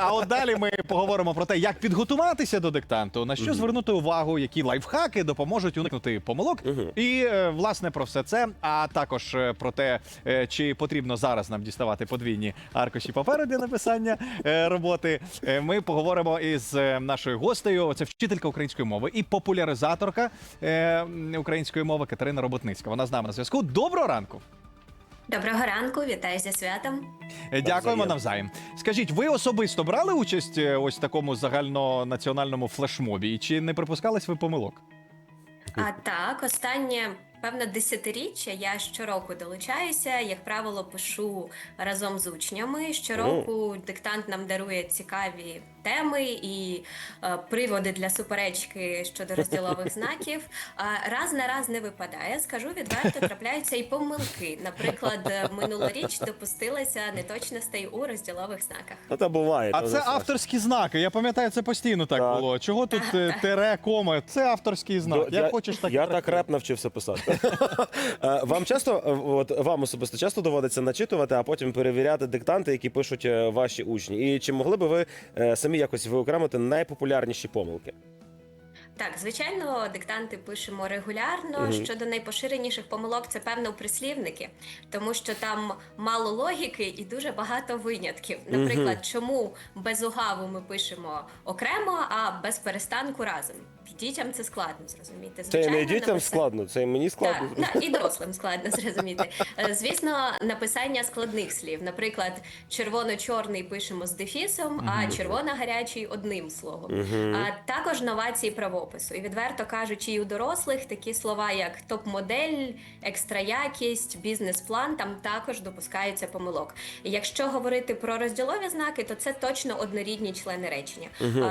А от далі ми поговоримо про те, як підготуватися до диктанту, на що звернути увагу, які лайфхаки допоможуть уникнути помилок. І е, власне про все це, а також е, про те, е, чи потрібно зараз нам діставати подвійні аркуші паперу для написання е, роботи. Е, Ми поговоримо із е, нашою гостею. Це вчителька української мови і популяризаторка е, української мови Катерина Роботницька. Вона з нами на зв'язку. Доброго ранку. Доброго ранку, вітаю зі святом. Е, Дякуємо Навзаєм. навзаєм. Скажіть, ви особисто брали участь е, ось в такому загальнонаціональному флешмобі? І чи не припускались ви помилок? А так, останнє певно десятиріччя я щороку долучаюся. Як правило, пишу разом з учнями. Щороку диктант нам дарує цікаві теми і е, приводи для суперечки щодо розділових знаків. А раз на раз не випадає. Скажу відверто, трапляються і помилки. Наприклад, е, минулоріч допустилася неточностей у розділових знаках. Ну, та буває. А то це авторські знаки. Я пам'ятаю, це постійно так, Так. було. Чого тут е, тире, кома? Це авторський знак. Як хочеш, так і я так трактуй. реп навчився писати. Е, Вам часто, е, от вам особисто часто доводиться начитувати, а потім перевіряти диктанти, які пишуть е, ваші учні. І чи могли би ви е, самі якось виокремити найпопулярніші помилки? Так, звичайно, диктанти пишемо регулярно. Мгм. Щодо найпоширеніших помилок, це певно прислівники, тому що там мало логіки і дуже багато винятків. Наприклад, чому без угаву ми пишемо окремо, а без перестанку разом. Дітям це складно зрозуміти. Це не дітям написа- складно, це і мені складно. так, да, і дорослим складно зрозуміти. Е, Звісно, написання складних слів. Наприклад, червоно-чорний пишемо з дефісом, а червоно-гарячий одним словом. А також новації правопису. І відверто кажучи, і у дорослих такі слова, як топ-модель, екстра якість, бізнес-план, там також допускаються помилок. І якщо говорити про розділові знаки, то це точно однорідні члени речення.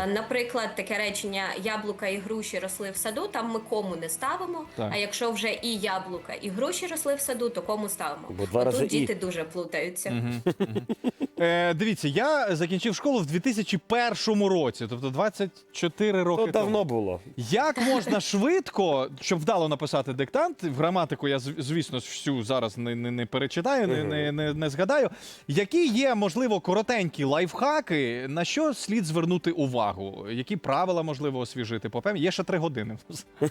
Наприклад, таке речення яблука і груші росли в саду, там ми кому не ставимо. Так. А якщо вже і яблука, і груші росли в саду, то кому ставимо? Бо два Отут рази «і». діти дуже плутаються. Е, дивіться, я закінчив школу в 2001 році, тобто 24 роки То тому. давно було. Як можна швидко, щоб вдало написати диктант, в граматику я зв- звісно всю зараз не, не, не перечитаю, не, не, не, не згадаю. Які є, можливо, коротенькі лайфхаки, на що слід звернути увагу? Які правила можливо освіжити? По певні? Є ще три години.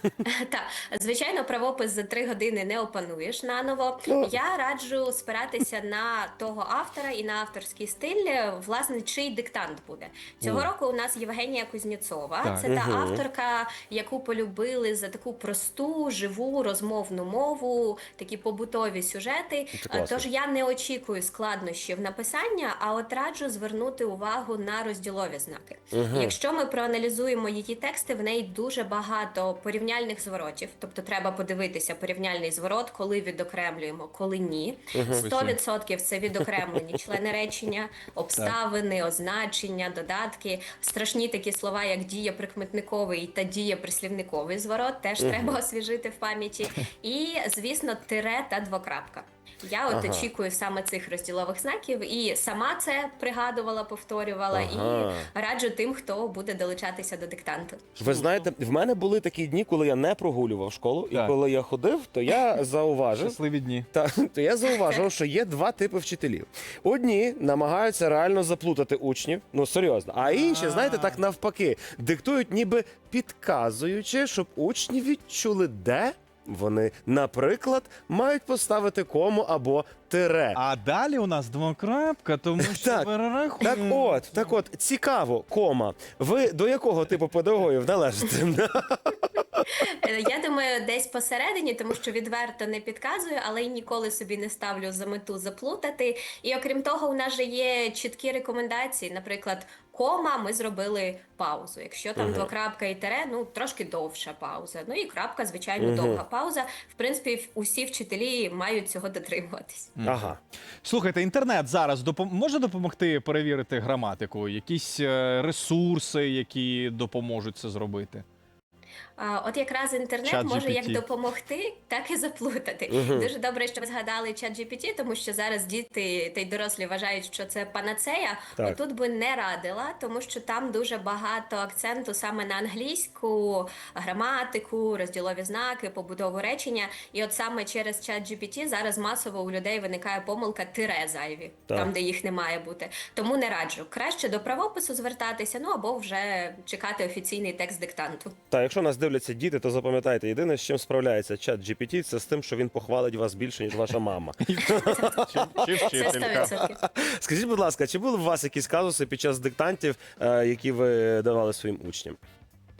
Так, звичайно, правопис за три години не опануєш наново. Ну. Я раджу спиратися на того автора і на авторський стиль, е, власне, чий диктант буде. Цього року у нас Євгенія Кузнєцова. Так. Це та авторка, яку полюбили за таку просту, живу, розмовну мову, такі побутові сюжети. Е. Тож я не очікую складнощів написання, а от раджу звернути увагу на розділові знаки. Якщо ми проаналізуємо її тексти, в неї дуже багато порівняльних зворотів. Тобто треба подивитися порівняльний зворот, коли відокремлюємо, коли ні. 100% це відокремлені члени речення, обставини, означення, додатки. Страшні такі слова, як дія прикметниковий та дія прислівниковий зворот, теж треба освіжити в пам'яті. І, звісно, тире та двокрапка. Я от Ага. очікую саме цих розділових знаків і сама це пригадувала, повторювала, Ага. і раджу тим, хто буде долучатися до диктанту. Ви знаєте, в мене були такі дні, коли я не прогулював школу, і коли я ходив, то я зауважив. Щасливі дні. Та то я зауважив, що є два типи вчителів. Одні намагаються реально заплутати учнів, ну серйозно, а інші, знаєте, так навпаки, диктують, ніби підказуючи, щоб учні відчули, де вони, наприклад, мають поставити кому або тире. А далі у нас двокрапка, тому що Так, перерахуємо. Так от, так от, цікаво, кома. Ви до якого типу педагогів належите? Е, Я думаю, десь посередині, тому що відверто не підказую, але й ніколи собі не ставлю за мету заплутати. І окрім того, у нас же є чіткі рекомендації. Наприклад, кома ми зробили паузу. Якщо там двокрапка і тере, ну трошки довша пауза. Ну і крапка, звичайно, довга пауза. В принципі, усі вчителі мають цього дотримуватись. Ага. Слухайте, інтернет зараз допом- може допомогти перевірити граматику? Якісь е, ресурси, які допоможуть це зробити? От якраз інтернет Чат може як допомогти, так і заплутати. Дуже добре, що ви згадали чат GPT, тому що зараз діти та й дорослі вважають, що це панацея. Так. Отут би не радила, тому що там дуже багато акценту саме на англійську, граматику, розділові знаки, побудову речення. І от саме через чат GPT зараз масово у людей виникає помилка тире зайві, Так. там де їх не має бути. Тому не раджу. Краще до правопису звертатися, ну або вже чекати офіційний текст диктанту. Та якщо нас дивляться діти, то запам'ятайте, єдине, з чим справляється чат GPT, це з тим, що він похвалить вас більше, ніж ваша мама. Чи, чи Це вчителька. 100%. Скажіть, будь ласка, чи були у вас якісь казуси під час диктантів, е, які ви давали своїм учням?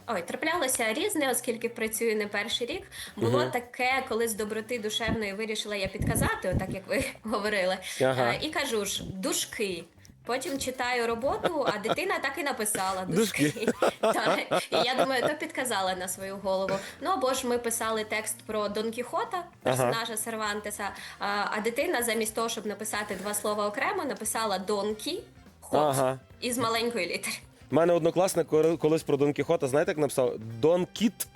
Ой, траплялося різне, оскільки працюю не перший рік. Було таке, коли з доброти душевної вирішила я підказати, отак як ви говорили. Ага. Е, І кажу ж, дужки. Потім читаю роботу, а дитина так і написала дужки. Так. І я думаю, то підказала на свою голову. Ну або ж ми писали текст про Дон Кіхота, персонажа Сервантеса. А, а дитина, замість того, щоб написати два слова окремо, написала Донкі Хот Ага. із маленької літери. У мене однокласник колись про Дон Кіхота, знаєте, як написав? Дон Кіт.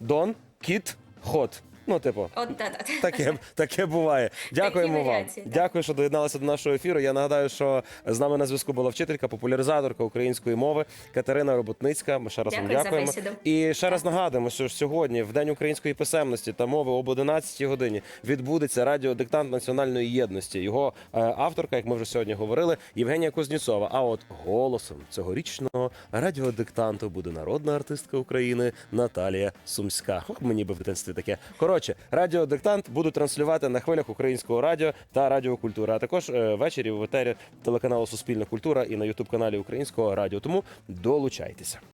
Дон Кіт Хот. Ну, типу. От та-та. Таке, таке буває. Дякуємо вам. варіації, так. Дякую, що доєдналися до нашого ефіру. Я нагадаю, що з нами на зв'язку була вчителька, популяризаторка української мови Катерина Роботницька. Ми ще раз вам Дякую за дякуємо. бесіду. І ще раз нагадуємо, що ж сьогодні, в День української писемності та мови об 11 годині, відбудеться радіодиктант національної єдності. Його е, авторка, як ми вже сьогодні говорили, Євгенія Кузнєцова. А от голосом цьогорічного радіодиктанту буде народна артистка України Наталія Сумська. Ох, мені би в дитинстві таке. Коротше, радіодиктант буду транслювати на хвилях українського радіо та радіокультури. А також е, ввечері в етері телеканалу Суспільна культура і на ютуб каналі Українського радіо. Тому долучайтеся.